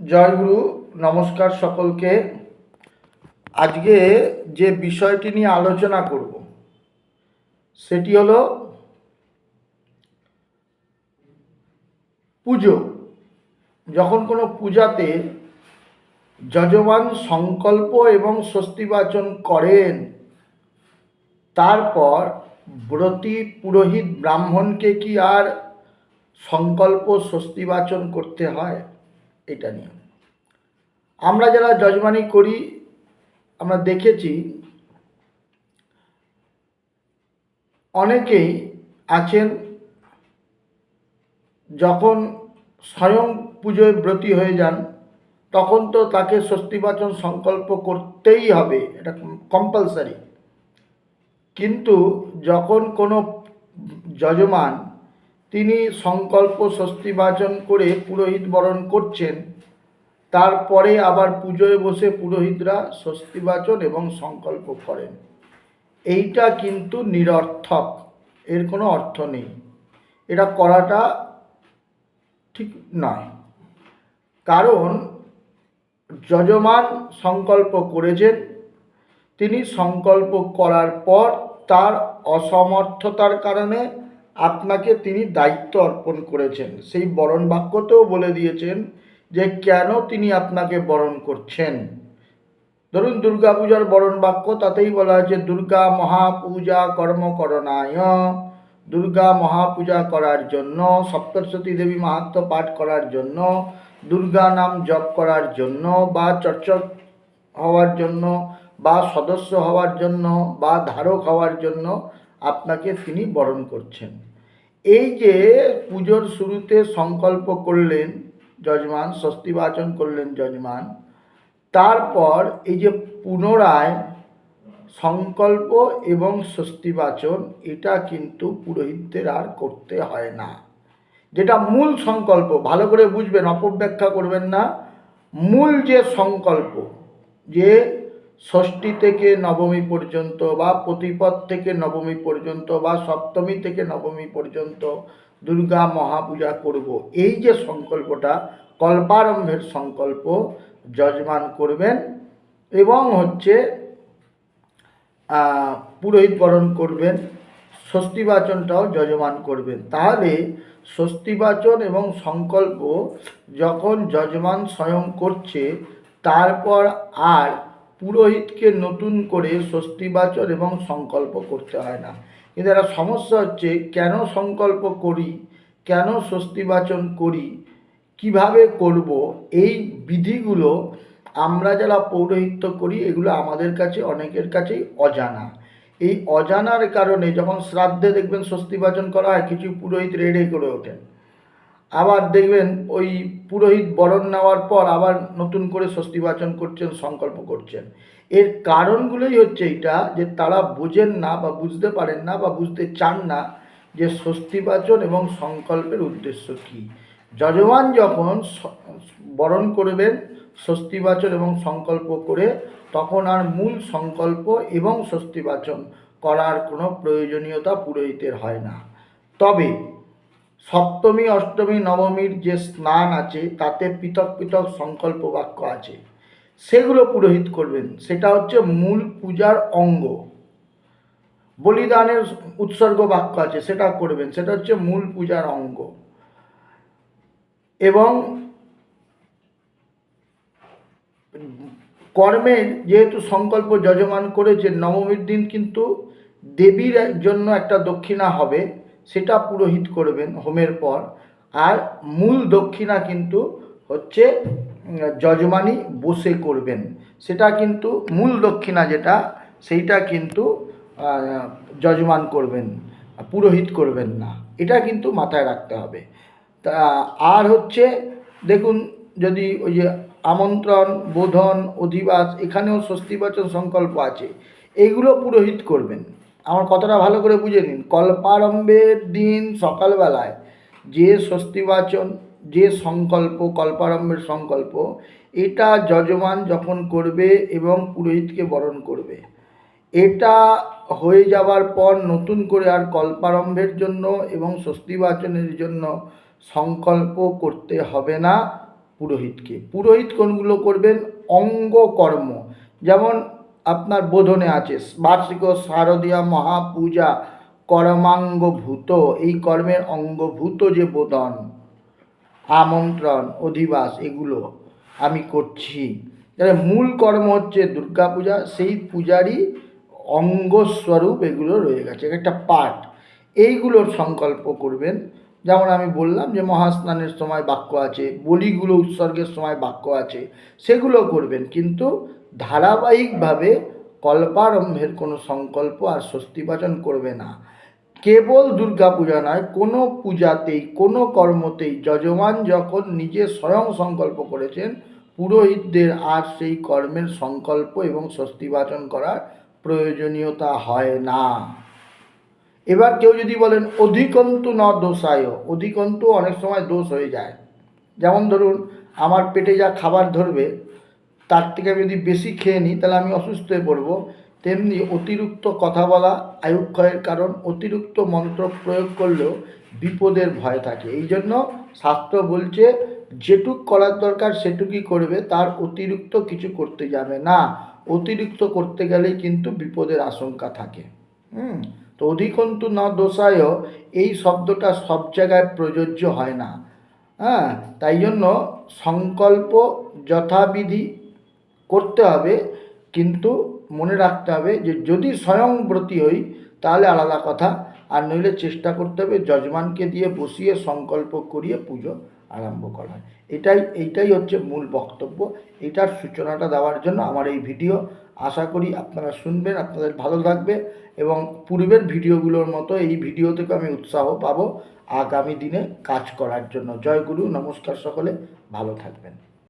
জয়গুরু নমস্কার সকলকে। আজকে যে বিষয়টি নিয়ে আলোচনা করব, সেটি হলো পুজো। যখন কোনো পূজাতে যজমান সংকল্প এবং স্বস্তিবাচন করেন, তারপর ব্রতী পুরোহিত ব্রাহ্মণকে কি আর সংকল্প স্বস্তিবাচন করতে হয়? এটা নিয়ে। আমরা যারা যজমানি করি, আমরা দেখেছি অনেকেই আছেন যখন স্বয়ং পুজোয় ব্রতী হয়ে যান, তখন তো তাকে স্বস্তিবাচন সংকল্প করতেই হবে, এটা কম্পালসারি কিন্তু যখন কোনো যজমান তিনি সংকল্প স্বস্তিবাচন করে পুরোহিত বরণ করছেন। তারপরে আবার পুজোয় বসে পুরোহিতরা স্বস্তিবাচন এবং সংকল্প করেন। এইটা কিন্তু নিরর্থক, এর কোনো অর্থ নেই। এটা করাটা ঠিক নয়। কারণ যজমান সংকল্প করেছেন, তিনি সংকল্প করার পর তার অসমর্থতার কারণে আপনাকে তিনি দায়িত্ব অর্পণ করেছেন। সেই বরণ বাক্যতেও বলে দিয়েছেন যে, কেন তিনি আপনাকে বরণ করছেন? ধরুন, দুর্গা পূজার বরণ বাক্য তাতেই বলা হয়েছে, দুর্গা মহাপূজা কর্ম করণায় দুর্গা মহাপূজা করার জন্য, সপ্তর্ষতী দেবী মাহাত্ম পাঠ করার জন্য, দুর্গা নাম জপ করার জন্য, বা চর্চক হওয়ার জন্য, বা সদস্য হওয়ার জন্য, বা ধারক হওয়ার জন্য আপনাকে তিনি বরণ করছেন। এই যে পুজোর শুরুতে সংকল্প করলেন যজমান, স্বস্তিবাচন করলেন যজমান, তারপর এই যে পুনরায় সংকল্প এবং স্বস্তিবাচন, এটা কিন্তু পুরোহিতদের আর করতে হয় না। যেটা মূল সংকল্প, ভালো করে বুঝবেন, অপব্যাখ্যা করবেন না। মূল যে সংকল্প, যে ষষ্ঠী থেকে নবমী পর্যন্ত বা প্রতিপদ থেকে নবমী পর্যন্ত বা সপ্তমী থেকে নবমী পর্যন্ত দুর্গা মহাপূজা করব। এই যে সংকল্পটা, কল্পারম্ভের সংকল্প, যজমান করবেন এবং হচ্ছে পুরোহিত বরণ করবেন স্বস্তিবাচনটাও যজমান করবেন। তাহলে স্বস্তিবাচন এবং সংকল্প যখন যজমান স্বয়ং করছে, তারপর আর পুরোহিতকে নতুন করে স্বস্তিবাচন এবং সংকল্প করতে হয় না। কিন্তু একটা সমস্যা হচ্ছে, কেন সংকল্প করি, কেন স্বস্তিবাচন করি, কীভাবে করব, এই বিধিগুলো আমরা যারা পৌরোহিত্য করি, এগুলো আমাদের কাছে, অনেকের কাছেই অজানা। এই অজানার কারণে যখন শ্রাদ্ধে দেখবেন স্বস্তিবাচন করা হয়, কিছু পুরোহিত রেডে করে ওঠেন। আবার দেখবেন ওই পুরোহিত বরণ নেওয়ার পর আবার নতুন করে স্বস্তিবাচন করছেন, সংকল্প করছেন। এর কারণগুলোই হচ্ছে এটা যে তারা বোঝেন না বা বুঝতে পারেন না বা বুঝতে চান না যে স্বস্তিবাচন এবং সংকল্পের উদ্দেশ্য কী। যজমান যখন বরণ করবেন স্বস্তিবাচন এবং সংকল্প করে, তখন আর মূল সংকল্প এবং স্বস্তিবাচন করার কোনো প্রয়োজনীয়তা পুরোহিতের হয় না। তবে সপ্তমী, অষ্টমী, নবমীর যে স্নান আছে, তাতে পৃথক পৃথক সংকল্প বাক্য আছে। সেগুলো পুরোহিত করবেন। সেটা হচ্ছে মূল পূজার অঙ্গ। বলিদানের উৎসর্গ বাক্য আছে সেটা করবেন। সেটা হচ্ছে মূল পূজার অঙ্গ। এবং কর্মের যেহেতু সংকল্প যজমান করেছে নবমীর দিন কিন্তু দেবীর জন্য একটা দক্ষিণা হবে। সেটা পুরোহিত করবেন হোমের পর। আর মূল দক্ষিণা কিন্তু হচ্ছে যজমানি বসে করবেন। সেটা কিন্তু মূল দক্ষিণা যেটা, সেইটা কিন্তু যজমান করবেন, পুরোহিত করবেন না। এটা কিন্তু মাথায় রাখতে হবে। তা, আর হচ্ছে, দেখুন, যদি ওই যে আমন্ত্রণ, বোধন, অধিবাস, এখানেও স্বস্তিবাচন সংকল্প আছে। এইগুলো পুরোহিত করবেন। আমার কথাটা ভালো করে বুঝে নিন। কল্পারম্ভের দিন সকালবেলায় যে স্বস্তিবাচন, যে সংকল্প, কল্পারম্ভের সংকল্প, এটা যজমান যখন করবে এবং পুরোহিতকে বরণ করবে। এটা হয়ে যাওয়ার পর নতুন করে আর কল্পারম্ভের জন্য এবং স্বস্তিবাচনের জন্য সংকল্প করতে হবে না পুরোহিতকে। পুরোহিত কোনগুলো করবেন? অঙ্গকর্ম। যেমন আপনার বোধনে আছে। বার্ষিক শারদীয়া মহাপূজা কর্মাঙ্গভূত। এই কর্মের অঙ্গভূত যে বোধন, আমন্ত্রণ, অধিবাস, এগুলো আমি করছি। তাহলে মূল কর্ম হচ্ছে দুর্গাপূজা, সেই পূজারই অঙ্গস্বরূপ এগুলো রয়ে গেছে। একটা পাঠ, এইগুলোর সংকল্প করবেন। যেমন আমি বললাম যে মহাস্নানের সময় বাক্য আছে, বলিগুলো উৎসর্গের সময় বাক্য আছে, সেগুলো করবেন। কিন্তু ধারাবাহিকভাবে কল্পারম্ভের কোনো সংকল্প আর স্বস্তিবাচন করবে না। কেবল দুর্গা পূজা নয়, কোনো পূজাতেই, কোনো কর্মতেই যজমান যখন নিজে স্বয়ং সংকল্প করেছেন, পুরোহিতদের আর সেই কর্মের সংকল্প এবং স্বস্তিবাচন করার প্রয়োজনীয়তা হয় না। এবার কেউ যদি বলেন, অধিকন্তু ন দোষায় অধিকন্তু অনেক সময় দোষ হয়ে যায়। যেমন ধরুন, আমার পেটে যা খাবার ধরবে তার থেকে আমি যদি বেশি খেয়ে নিই, তাহলে আমি অসুস্থ হয়ে পড়ব। তেমনি অতিরিক্ত কথা বলা আয়ুক্ষয়ের কারণ, অতিরিক্ত মন্ত্র প্রয়োগ করলেও বিপদের ভয় থাকে। এই জন্য শাস্ত্র বলছে, যেটুক করার দরকার সেটুকুই করবে, তার অতিরিক্ত কিছু করতে যাবে না। অতিরিক্ত করতে গেলেই কিন্তু বিপদের আশঙ্কা থাকে। হুম? তো অধিকন্তু ন দোষায় এই শব্দটা সব জায়গায় প্রযোজ্য হয় না। হ্যাঁ? তাই জন্য সংকল্প যথাবিধি করতে হবে, কিন্তু মনে রাখতে হবে যে যদি স্বয়ংব্রতী হই, তাহলে আলাদা কথা। আর নইলে চেষ্টা করতে হবে যজমানকে দিয়ে বসিয়ে সংকল্প করিয়ে পুজো আরম্ভ করা। এটাই, এইটাই হচ্ছে মূল বক্তব্য। এটার সূচনাটা দেওয়ার জন্য আমার এই ভিডিও। আশা করি আপনারা শুনবেন, আপনাদের ভালো লাগবে এবং পূর্বের ভিডিওগুলোর মতো এই ভিডিও থেকে আমি উৎসাহ পাবো আগামী দিনে কাজ করার জন্য। জয় গুরু, নমস্কার সকলে, ভালো থাকবেন।